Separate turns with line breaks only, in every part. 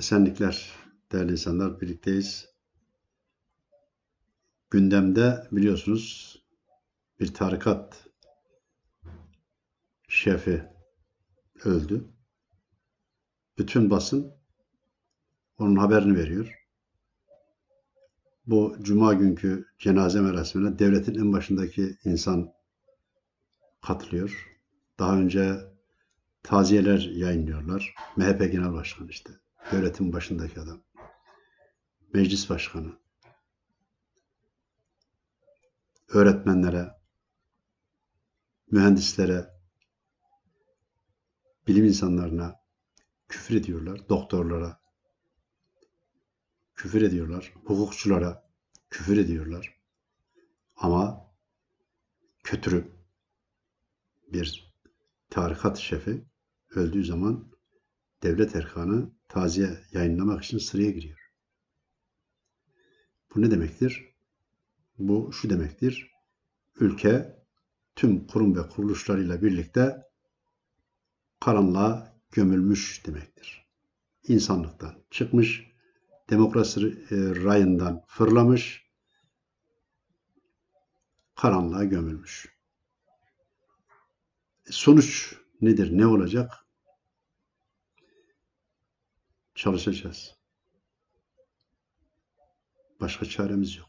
Esenlikler değerli insanlar birlikteyiz. Gündemde biliyorsunuz bir tarikat şefi öldü. Bütün basın onun haberini veriyor. Bu cuma günkü cenaze merasimine devletin en başındaki insan katılıyor. Daha önce taziyeler yayınlıyorlar. MHP Genel Başkanı işte. Devletin başındaki adam. Meclis Başkanı. Öğretmenlere, mühendislere, bilim insanlarına küfür ediyorlar. Doktorlara küfür ediyorlar. Hukukçulara küfür ediyorlar. Ama kötürüm bir tarikat şefi öldüğü zaman devlet erkanı taziye yayınlamak için sıraya giriyor. Bu ne demektir? Bu şu demektir. Ülke tüm kurum ve kuruluşlarıyla birlikte karanlığa gömülmüş demektir. İnsanlıktan çıkmış, demokrasi e, rayından fırlamış, karanlığa gömülmüş. E, sonuç nedir? Ne olacak? Çalışacağız. Başka çaremiz yok.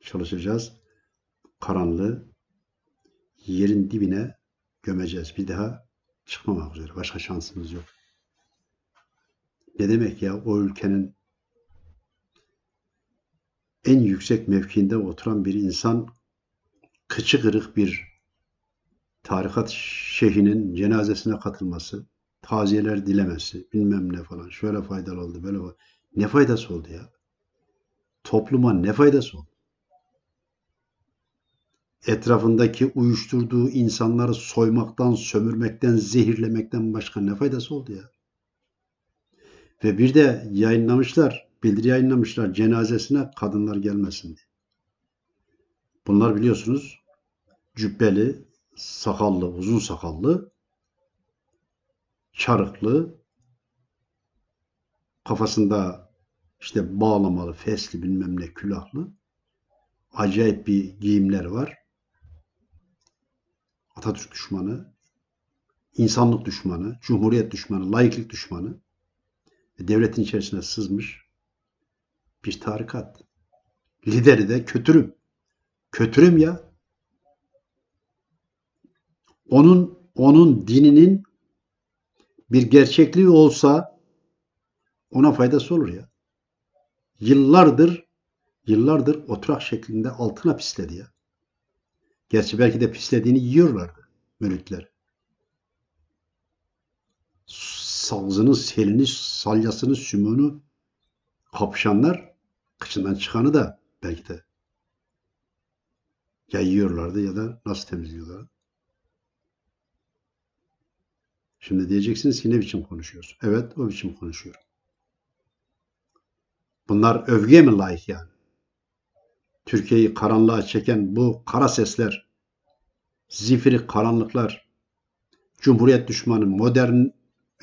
Çalışacağız. Karanlığı yerin dibine gömeceğiz. Bir daha çıkmamak üzere. Başka şansımız yok. Ne demek ya o ülkenin en yüksek mevkiinde oturan bir insan kıçı kırık bir tarikat şeyhinin cenazesine katılması, taziyeler dilemesi, bilmem ne falan, şöyle faydalı oldu, böyle var. Ne faydası oldu ya? Topluma ne faydası oldu? Etrafındaki uyuşturduğu insanları soymaktan, sömürmekten, zehirlemekten başka ne faydası oldu ya? Ve bir de yayınlamışlar, bildiri yayınlamışlar cenazesine kadınlar gelmesin diye. Bunlar biliyorsunuz cübbeli, sakallı, uzun sakallı, çarıklı, kafasında işte bağlamalı, fesli bilmem ne külahlı, acayip bir giyimler var. Atatürk düşmanı, insanlık düşmanı, cumhuriyet düşmanı, laiklik düşmanı devletin içerisine sızmış bir tarikat. Lideri de kötürüm. Kötürüm ya onun onun dininin bir gerçekliği olsa ona faydası olur ya. Yıllardır yıllardır oturak şeklinde altına pisledi ya. Gerçi belki de pislediğini yiyorlardı müritler. Sazını, selini, salyasını, sümüğünü kapışanlar kıçından çıkanı da belki de ya yiyorlardı ya da nasıl temizliyorlardı. Şimdi diyeceksiniz ki ne biçim konuşuyorsun? Evet o biçim konuşuyorum. Bunlar övgüye mi layık yani? Türkiye'yi karanlığa çeken bu kara sesler, zifiri karanlıklar, cumhuriyet düşmanı, modern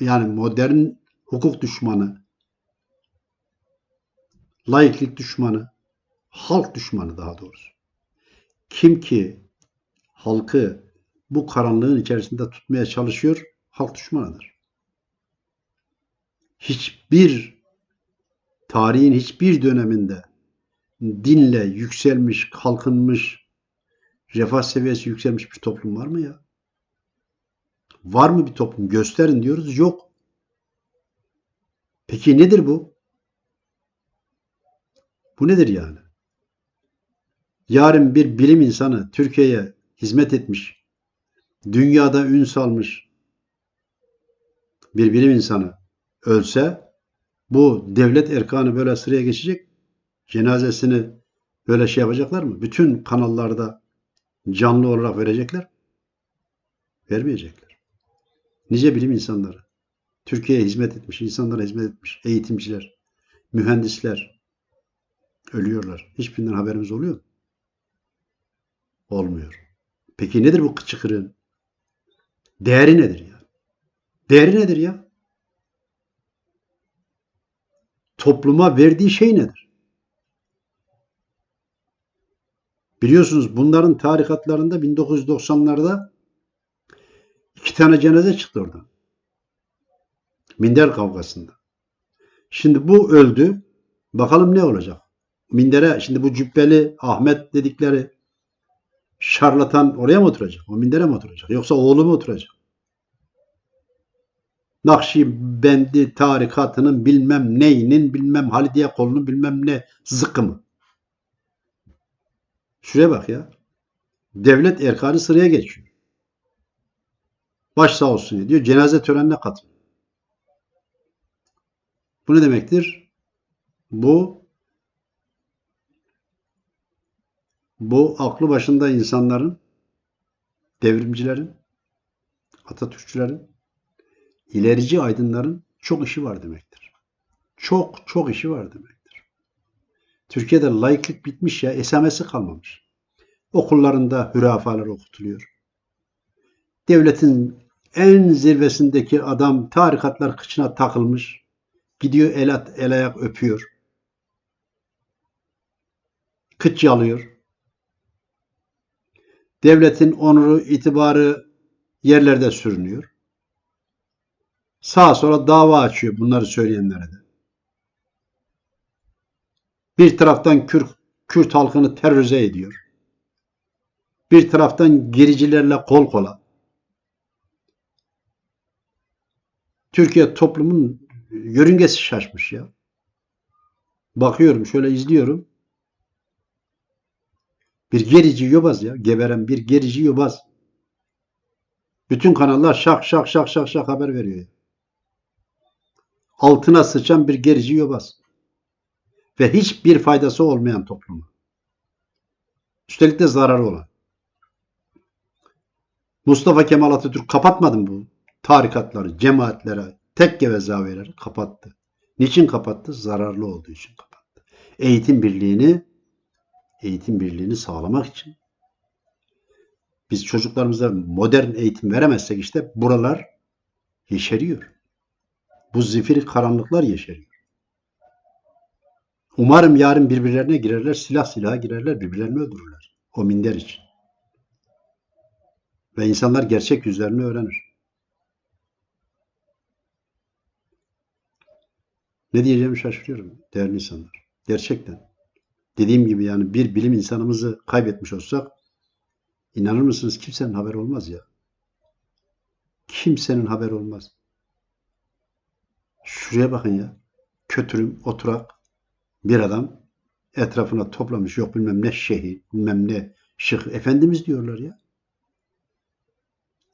yani modern hukuk düşmanı, laiklik düşmanı, halk düşmanı daha doğrusu. Kim ki halkı bu karanlığın içerisinde tutmaya çalışıyor, halk düşmanıdır. Hiçbir tarihin hiçbir döneminde dinle yükselmiş, kalkınmış, refah seviyesi yükselmiş bir toplum var mı ya? Var mı bir toplum? Gösterin diyoruz. Yok. Peki nedir bu? Bu nedir yani? Yarın bir bilim insanı Türkiye'ye hizmet etmiş, dünyada ün salmış, bir bilim insanı ölse bu devlet erkanı böyle sıraya geçecek. Cenazesini böyle şey yapacaklar mı? Bütün kanallarda canlı olarak verecekler. Vermeyecekler. Nice bilim insanları. Türkiye'ye hizmet etmiş, insanlara hizmet etmiş, eğitimciler, mühendisler ölüyorlar. Hiçbirinden haberimiz oluyor mu? Olmuyor. Peki nedir bu çıkırığın? Değeri nedir ya? Değeri nedir ya? topluma verdiği şey nedir? Biliyorsunuz bunların tarikatlarında 1990'larda iki tane cenaze çıktı oradan. Minder kavgasında. Şimdi bu öldü. Bakalım ne olacak? Mindere şimdi bu cübbeli Ahmet dedikleri şarlatan oraya mı oturacak? O mindere mi oturacak? Yoksa oğlu mu oturacak? Nakşibendi tarikatının bilmem neyinin bilmem Halidiye kolunun bilmem ne zıkkımı. Şuraya bak ya. Devlet erkanı sıraya geçiyor. Baş sağ olsun diyor. Cenaze törenine katılıyor. Bu ne demektir? Bu bu aklı başında insanların, devrimcilerin, Atatürkçülerin, ilerici aydınların çok işi var demektir. Çok çok işi var demektir. Türkiye'de laiklik bitmiş ya, esamesi kalmamış. Okullarında hürafalar okutuluyor. Devletin en zirvesindeki adam tarikatlar kıçına takılmış. Gidiyor el, at, el ayak öpüyor. Kıç yalıyor. Devletin onuru, itibarı yerlerde sürünüyor. Sağa sola dava açıyor bunları söyleyenlere de. Bir taraftan Kürt, Kürt halkını terörize ediyor. Bir taraftan gericilerle kol kola. Türkiye toplumun yörüngesi şaşmış ya. Bakıyorum şöyle izliyorum. Bir gerici yobaz ya. Geberen bir gerici yobaz. Bütün kanallar şak şak şak şak şak haber veriyor. ya. Altına sıçan bir gerici yobaz. Ve hiçbir faydası olmayan topluma. Üstelik de zararı olan. Mustafa Kemal Atatürk kapatmadı mı bu tarikatları, cemaatlere, tekke ve zaviyeleri kapattı. Niçin kapattı? Zararlı olduğu için kapattı. Eğitim birliğini eğitim birliğini sağlamak için. Biz çocuklarımıza modern eğitim veremezsek işte buralar yeşeriyor. Bu zifiri karanlıklar yeşeriyor. Umarım yarın birbirlerine girerler, silah silaha girerler, birbirlerini öldürürler. O minder için. Ve insanlar gerçek yüzlerini öğrenir. Ne diyeceğimi şaşırıyorum değerli insanlar. Gerçekten. Dediğim gibi yani bir bilim insanımızı kaybetmiş olsak inanır mısınız kimsenin haber olmaz ya. Kimsenin haber olmaz. Şuraya bakın ya. Kötürüm, oturak bir adam etrafına toplamış yok bilmem ne şeyhi, bilmem ne şık. Efendimiz diyorlar ya.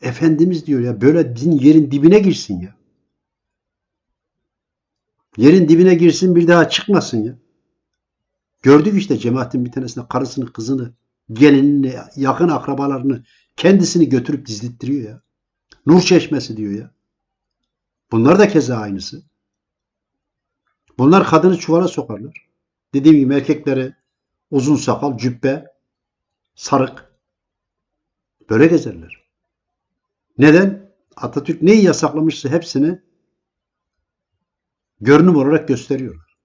Efendimiz diyor ya. Böyle din yerin dibine girsin ya. Yerin dibine girsin bir daha çıkmasın ya. Gördük işte cemaatin bir tanesinde karısını, kızını, gelinini, yakın akrabalarını kendisini götürüp dizlittiriyor ya. Nur çeşmesi diyor ya. Bunlar da keza aynısı. Bunlar kadını çuvala sokarlar. Dediğim gibi erkekleri uzun sakal, cübbe, sarık. Böyle gezerler. Neden? Atatürk neyi yasaklamışsa hepsini görünüm olarak gösteriyorlar.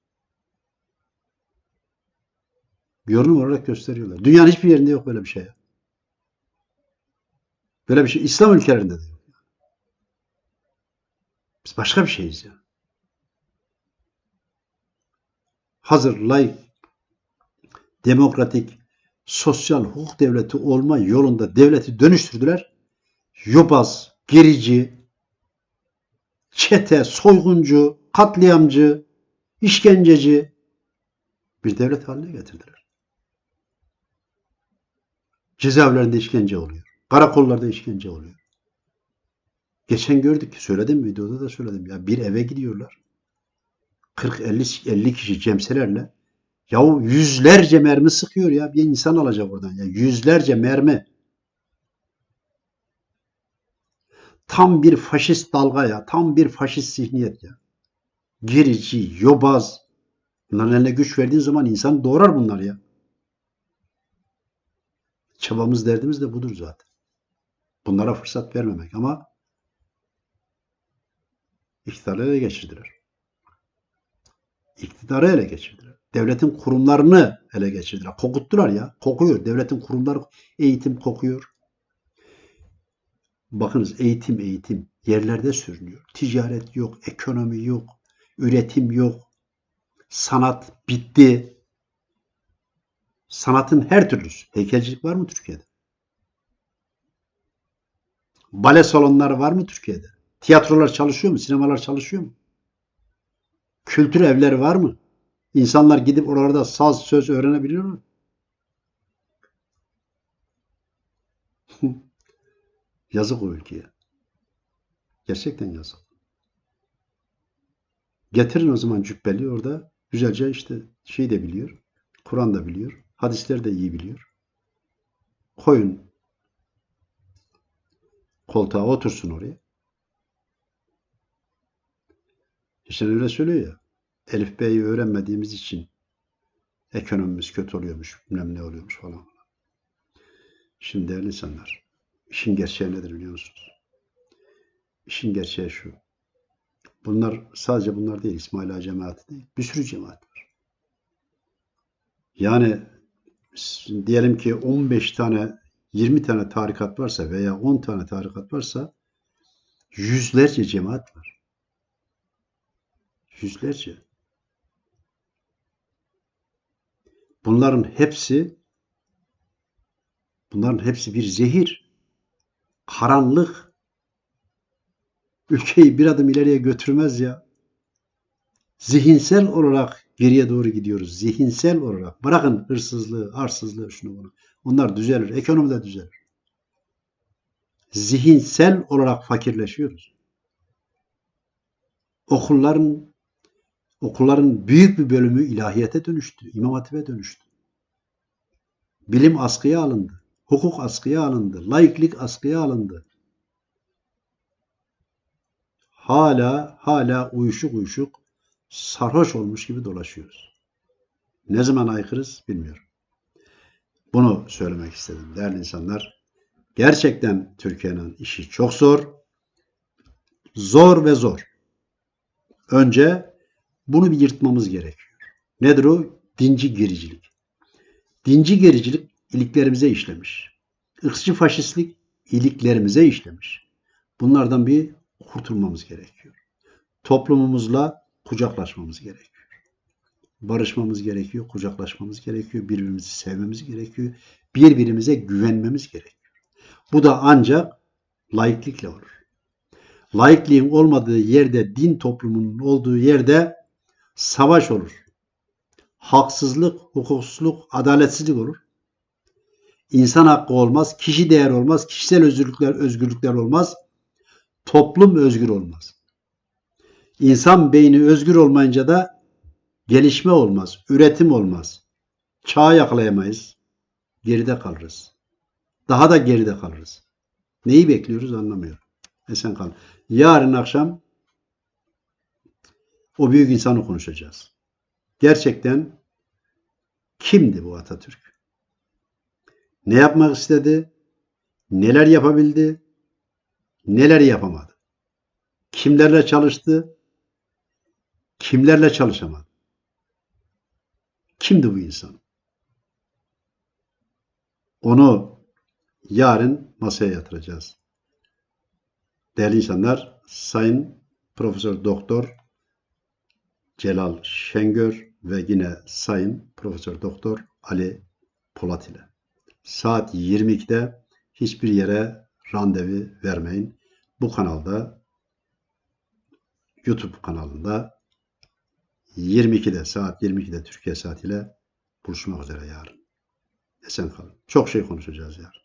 Görünüm olarak gösteriyorlar. Dünyanın hiçbir yerinde yok böyle bir şey. Böyle bir şey İslam ülkelerinde de. Biz başka bir şeyiz ya. Hazır, layık, demokratik, sosyal hukuk devleti olma yolunda devleti dönüştürdüler. Yobaz, gerici, çete, soyguncu, katliamcı, işkenceci bir devlet haline getirdiler. Cezaevlerinde işkence oluyor. Karakollarda işkence oluyor. Geçen gördük, söyledim videoda da söyledim. Ya bir eve gidiyorlar. 40-50 50 kişi cemselerle yahu yüzlerce mermi sıkıyor ya. Bir insan alacak oradan ya. Yüzlerce mermi. Tam bir faşist dalga ya. Tam bir faşist zihniyet ya. Gerici, yobaz. Bunların eline güç verdiğin zaman insan doğrar bunlar ya. Çabamız derdimiz de budur zaten. Bunlara fırsat vermemek ama iktidarları ele geçirdiler. İktidarı ele geçirdiler. Devletin kurumlarını ele geçirdiler. Kokuttular ya. Kokuyor. Devletin kurumları eğitim kokuyor. Bakınız eğitim eğitim yerlerde sürünüyor. Ticaret yok, ekonomi yok, üretim yok. Sanat bitti. Sanatın her türlüsü. Heykelcilik var mı Türkiye'de? Bale salonları var mı Türkiye'de? Tiyatrolar çalışıyor mu? Sinemalar çalışıyor mu? Kültür evleri var mı? İnsanlar gidip oralarda saz söz öğrenebiliyor mu? yazık o ülkeye. Gerçekten yazık. Getirin o zaman cübbeli orada güzelce işte şey de biliyor. Kur'an da biliyor. Hadisler de iyi biliyor. Koyun koltuğa otursun oraya. İşte öyle söylüyor ya. Elif B'yi öğrenmediğimiz için ekonomimiz kötü oluyormuş, bilmem ne oluyormuş falan. Şimdi değerli insanlar, işin gerçeği nedir biliyor musunuz? İşin gerçeği şu. Bunlar sadece bunlar değil, İsmail Ağa cemaati değil. Bir sürü cemaat var. Yani diyelim ki 15 tane, 20 tane tarikat varsa veya 10 tane tarikat varsa yüzlerce cemaat var. Yüzlerce. Bunların hepsi bunların hepsi bir zehir. Karanlık. Ülkeyi bir adım ileriye götürmez ya. Zihinsel olarak geriye doğru gidiyoruz. Zihinsel olarak. Bırakın hırsızlığı, arsızlığı, şunu bunu. Onlar düzelir. Ekonomi de düzelir. Zihinsel olarak fakirleşiyoruz. Okulların okulların büyük bir bölümü ilahiyete dönüştü. İmam Hatip'e dönüştü. Bilim askıya alındı. Hukuk askıya alındı. Laiklik askıya alındı. Hala hala uyuşuk uyuşuk sarhoş olmuş gibi dolaşıyoruz. Ne zaman aykırız bilmiyorum. Bunu söylemek istedim değerli insanlar. Gerçekten Türkiye'nin işi çok zor. Zor ve zor. Önce bunu bir yırtmamız gerekiyor. Nedir o? Dinci gericilik. Dinci gericilik iliklerimize işlemiş. Irkçı faşistlik iliklerimize işlemiş. Bunlardan bir kurtulmamız gerekiyor. Toplumumuzla kucaklaşmamız gerekiyor. Barışmamız gerekiyor, kucaklaşmamız gerekiyor, birbirimizi sevmemiz gerekiyor, birbirimize güvenmemiz gerekiyor. Bu da ancak laiklikle olur. Laikliğin olmadığı yerde, din toplumunun olduğu yerde savaş olur. Haksızlık, hukuksuzluk, adaletsizlik olur. İnsan hakkı olmaz, kişi değer olmaz, kişisel özgürlükler, özgürlükler olmaz. Toplum özgür olmaz. İnsan beyni özgür olmayınca da gelişme olmaz, üretim olmaz. Çağı yakalayamayız. Geride kalırız. Daha da geride kalırız. Neyi bekliyoruz anlamıyorum. Esen kal. Yarın akşam o büyük insanı konuşacağız. Gerçekten kimdi bu Atatürk? Ne yapmak istedi? Neler yapabildi? Neler yapamadı? Kimlerle çalıştı? Kimlerle çalışamadı? Kimdi bu insan? Onu yarın masaya yatıracağız. Değerli insanlar, Sayın Profesör Doktor Celal Şengör ve yine Sayın Profesör Doktor Ali Polat ile. Saat 22'de hiçbir yere randevu vermeyin. Bu kanalda YouTube kanalında 22'de saat 22'de Türkiye saatiyle buluşmak üzere yarın. Esen kalın. Çok şey konuşacağız yarın.